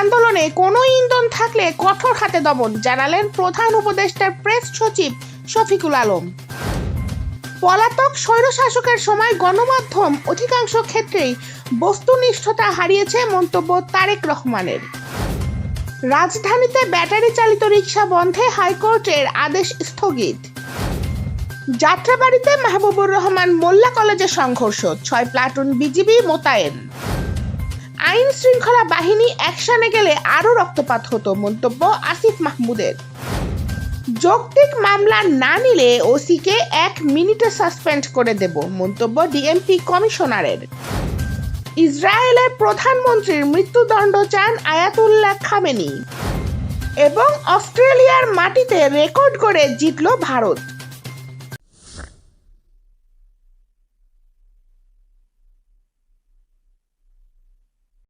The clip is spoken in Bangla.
আন্দোলনে কোনো ইন্ধন থাকলে কঠোর হাতে দমন, জানালেন প্রধান উপদেষ্টার প্রেস সচিব শফিকুল আলম। পলাতক স্বৈরশাসকের সময় গণমাধ্যম অধিকাংশ ক্ষেত্রেই বস্তুনিষ্ঠতা হারিয়েছে মন্তব্য তারেক রহমানের। রাজধানীতে ব্যাটারি চালিত রিক্সা বন্ধে হাইকোর্টের আদেশ স্থগিত। যাত্রাবাড়িতে মাহবুবুর রহমান মোল্লা কলেজে সংঘর্ষ, ছয় প্লাটুন বিজিবি মোতায়েন। আইন শৃঙ্খলা বাহিনী অ্যাকশনে গেলে আরও রক্তপাত হতো, মন্তব্য আসিফ মাহমুদের। যৌক্তিক মামলা না নিলে ওসিকে এক মিনিটে সাসপেন্ড করে দেব, মন্তব্য ডিএমপি কমিশনারের। ইসরায়েলের প্রধানমন্ত্রীর মৃত্যুদণ্ড চান আয়াতুল্লাহ খামেনি। এবং অস্ট্রেলিয়ার মাটিতে রেকর্ড করে জিতল ভারত।